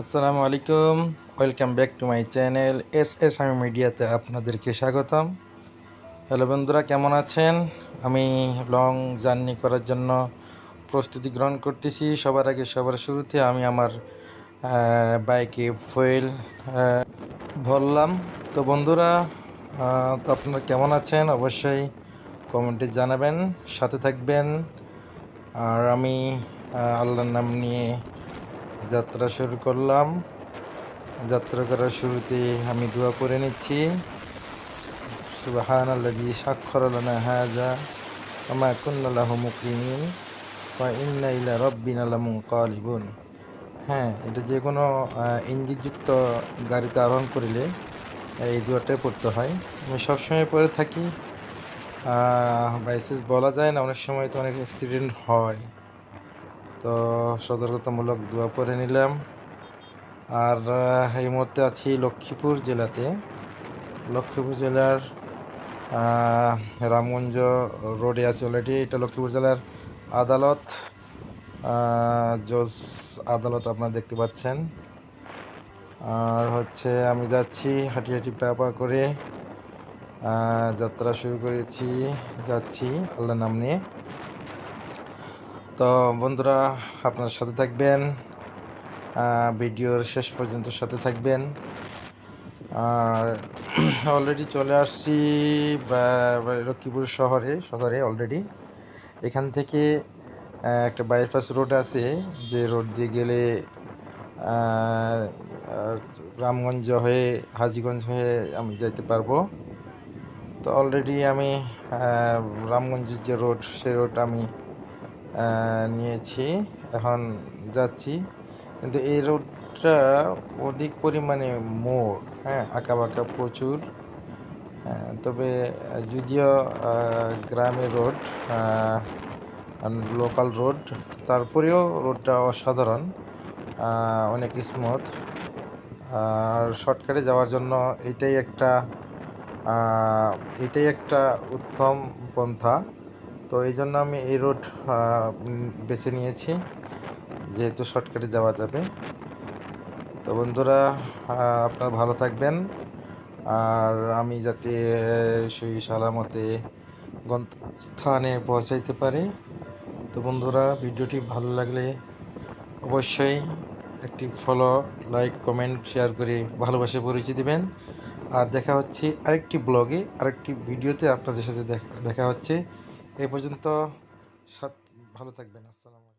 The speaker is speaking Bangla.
আসসালামু আলাইকুম। Welcome back to my channel S S আমি মিডিয়াতে আপনাদেরকে স্বাগতম। হ্যালো বন্ধুরা, কেমন আছেন? আমি লং জার্নি করার জন্য প্রস্তুতি গ্রহণ করতেছি। সবার আগে সবার শুরুতে আমি আমার বাইকে ফুয়েল ভরলাম। তো বন্ধুরা তো আপনারা কেমন আছেন? অবশ্যই কমেন্টে জানাবেন, সাথে থাকবেন। আর আমি আল্লাহর নাম নিয়ে যাত্রা শুরু করলাম। যাত্রা করার শুরুতে আমি দোয়া করে নিচ্ছি। সুবাহান আল্লাহি স্বাক্ষর লানা হাজা আমা কুন্না লাহু মুকরিমিন ওয়া ইন্না ইলা রাব্বিনা লামুনকালিবুন। হ্যাঁ এটা যে কোনো ইঞ্জিনযুক্ত গাড়িতে আরোহণ করিলে এই দোয়াটাই পড়তে হয়। আমি সবসময় পরে থাকি। বাইসেস বলা যায় না, অনেক সময় তো অনেক অ্যাক্সিডেন্ট হয়। তো সতর্কতামূলক দোয়া পরে নিলাম। আর এই মুহূর্তে আছি লক্ষ্মীপুর জেলাতে। লক্ষ্মীপুর জেলার রামগঞ্জ রোডে আছে অলরেডি এটা লক্ষ্মীপুর জেলার আদালত জজ আদালত আপনারা দেখতে পাচ্ছেন। আর হচ্ছে আমি যাচ্ছি হাঁটি হাঁটি পা করে যাত্রা শুরু করেছি, যাচ্ছি আল্লাহ নাম নিয়ে। তো বন্ধুরা, আপনার সাথে থাকবেন ভিডিওর শেষ পর্যন্ত সাথে থাকবেন। আর অলরেডি চলে আসছি লক্ষ্মীপুর শহরে শহরে অলরেডি এখান থেকে একটা বাইপাস রোড আছে, যে রোড দিয়ে গেলে রামগঞ্জ হয়ে, হাজিগঞ্জ হয়ে আমি যাইতে পারব। তো অলরেডি আমি রামগঞ্জের যে রোড সেই রোড আমি নিয়েছি। এখন যাচ্ছি। কিন্তু এই রোডটা অধিক পরিমাণে মোড় হ্যাঁ আঁকা বাঁকা প্রচুর তবে যদিও গ্রামের রোড লোকাল রোড তারপরেও রোডটা অসাধারণ অনেক স্মুথ আর শর্টকাটে যাওয়ার জন্য এটাই একটা এটাই একটা উত্তম পন্থা। তো এই জন্য আমি এই রোড বেছে নিয়েছি। যেহেতু শর্টকাটে যাওয়া যাবে। তো বন্ধুরা আপনারা ভালো থাকবেন। আর আমি যাতে সেই সালামতে গন্তস্থানে পৌঁছাইতে পারি। তো বন্ধুরা, ভিডিওটি ভালো লাগলে অবশ্যই একটি ফলো লাইক কমেন্ট শেয়ার করে ভালোবাসে পরিচয় দিবেন। আর দেখা হচ্ছে আরেকটি ব্লগে আরেকটি ভিডিওতে আপনাদের সাথে দেখা হচ্ছে। এই পর্যন্ত ভালো থাকবেন আসসালামু